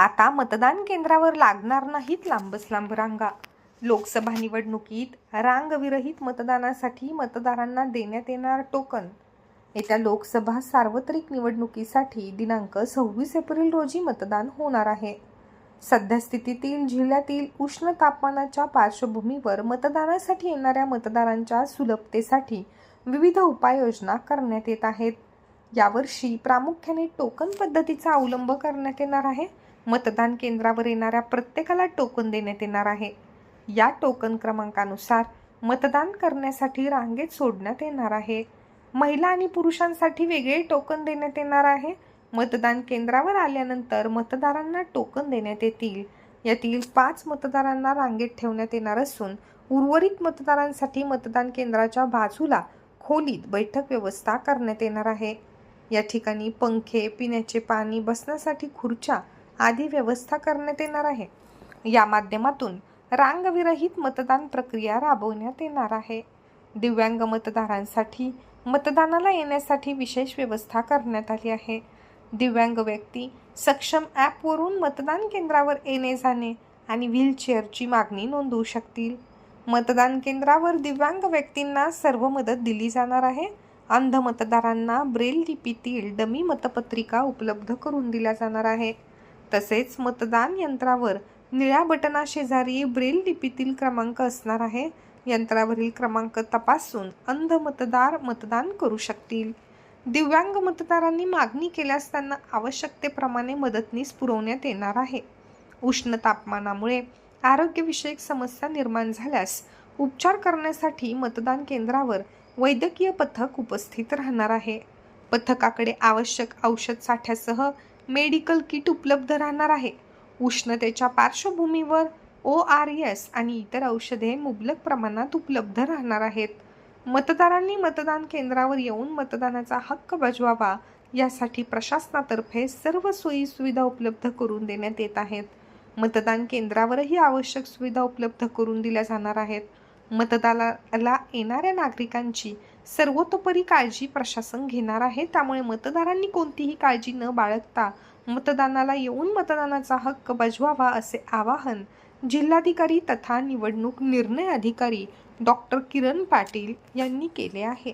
आता मतदान केंद्रावर लागणार नाहीत लांबच लांब रांगा. लोकसभा निवडणुकीत रांगविरहित मतदानासाठी मतदारांना देण्यात येणार टोकन. येत्या लोकसभा सार्वत्रिक निवडणुकीसाठी दिनांक सव्वीस एप्रिल रोजी मतदान होणार आहे. सद्यस्थितीतील जिल्ह्यातील उष्ण तापमानाच्या पार्श्वभूमीवर मतदानासाठी येणाऱ्या मतदारांच्या सुलभतेसाठी विविध उपाययोजना करण्यात येत आहेत. यावर्षी प्रामुख्याने टोकन पद्धतीचा अवलंब करण्यात येणार आहे. मतदान केंद्रावर येणाऱ्या प्रत्येकाला टोकन देण्यात येणार आहे. या टोकन क्रमांकानुसार मतदान करण्यासाठी रांगेत सोडण्यात येणार आहे. महिला आणि पुरुषांसाठी वेगळे टोकन देण्यात येणार आहे. मतदान केंद्रावर आल्यानंतर मतदारांना टोकन देण्यात येतील. यातील पाच मतदारांना रांगेत ठेवण्यात येणार असून उर्वरित मतदारांसाठी मतदान केंद्राच्या बाजूला खोलीत बैठक व्यवस्था करण्यात येणार आहे. या ठिकाणी पंखे पिण्याचे पाणी बसण्यासाठी खुर्च्या आदी व्यवस्था करण्यात येणार आहे. या माध्यमातून रांगविरहित मतदान प्रक्रिया राबवण्यात येणार आहे. दिव्यांग मतदारांसाठी मतदानाला येण्यासाठी विशेष व्यवस्था करण्यात आली आहे. दिव्यांग व्यक्ती सक्षम ॲपवरून मतदान केंद्रावर येणे जाणे आणि व्हीलचेअरची मागणी नोंदवू शकतील. मतदान केंद्रावर दिव्यांग व्यक्तींना सर्व मदत दिली जाणार आहे. अंध मतदारांना ब्रेल लिपीतील डमी मतपत्रिका उपलब्ध करून दिल्या जाणार आहे. तसेच मतदान यंत्रावर निळ्या बटनाशेजारी ब्रेल लिपीतील क्रमांक असणार आहे. यंत्रावरील क्रमांक तपासून अंध मतदार मतदान करू शकतील. दिव्यांग मतदारांनी मागणी केल्यास त्यांना आवश्यकतेप्रमाणे मदतनीस पुरवण्यात येणार आहे. उष्ण तापमानामुळे आरोग्यविषयक समस्या निर्माण झाल्यास उपचार करण्यासाठी मतदान केंद्रावर वैद्यकीय पथक उपस्थित राहणार आहे. पथकाकडे आवश्यक औषध साठ्यासह मेडिकल किट उपलब्ध राहणार आहे. उष्णतेच्या पार्श्वभूमीवर ओ आर एस आणि इतर औषधे मुबलक प्रमाणात उपलब्ध राहणार आहेत. मतदारांनी मतदान केंद्रावर येऊन मतदानाचा हक्क बजवावा यासाठी प्रशासनातर्फे सर्व सोयी सुविधा उपलब्ध करून देण्यात येत आहेत. मतदान केंद्रावरही आवश्यक सुविधा उपलब्ध करून दिल्या जाणार आहेत. मतदानाला येणाऱ्या नागरिकांची सर्वतोपरी काळजी प्रशासन घेणार आहे. त्यामुळे मतदारांनी कोणतीही काळजी न बाळगता मतदानाला येऊन मतदानाचा हक्क बजवावा असे आवाहन जिल्हाधिकारी तथा निवडणूक निर्णय अधिकारी डॉक्टर किरण पाटील यांनी केले आहे.